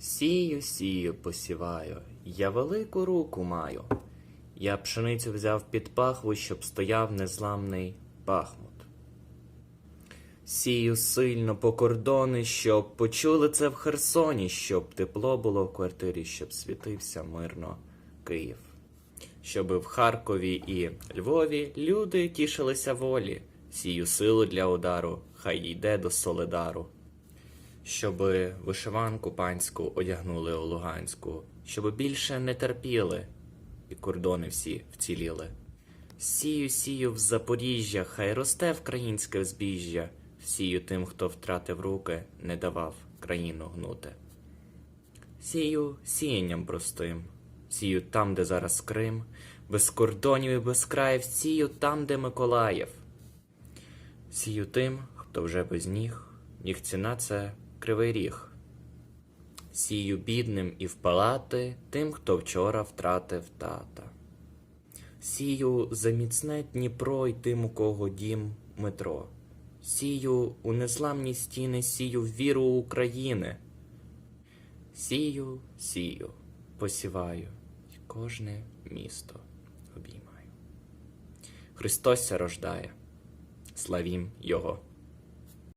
Сію, сію, посіваю, я велику руку маю. Я пшеницю взяв під пахву, щоб стояв незламний Бахмут. Сію сильно по кордони, щоб почули це в Херсоні, щоб тепло було в квартирі, щоб світився мирно Київ. Щоби в Харкові і Львові люди тішилися волі, сію силу для удару, хай йде до Соледару. Щоби вишиванку панську одягнули у Луганську, щоби більше не терпіли, і кордони всі вціліли. Сію, сію в Запоріжжя, хай росте українське збіжжя, сію тим, хто втратив руки, не давав країну гнути. Сію сіянням простим, сію там, де зараз Крим, без кордонів і без країв, сію там, де Миколаїв. Сію тим, хто вже без ніг, їх ціна це кривий ріг. Сію бідним і в палати тим, хто вчора втратив тата. Сію за міцне Дніпро й тим, у кого дім метро. Сію у незламні стіни, сію в віру України. Сію, сію, посіваю, і кожне місто обіймаю. Христос рождає, славім Його.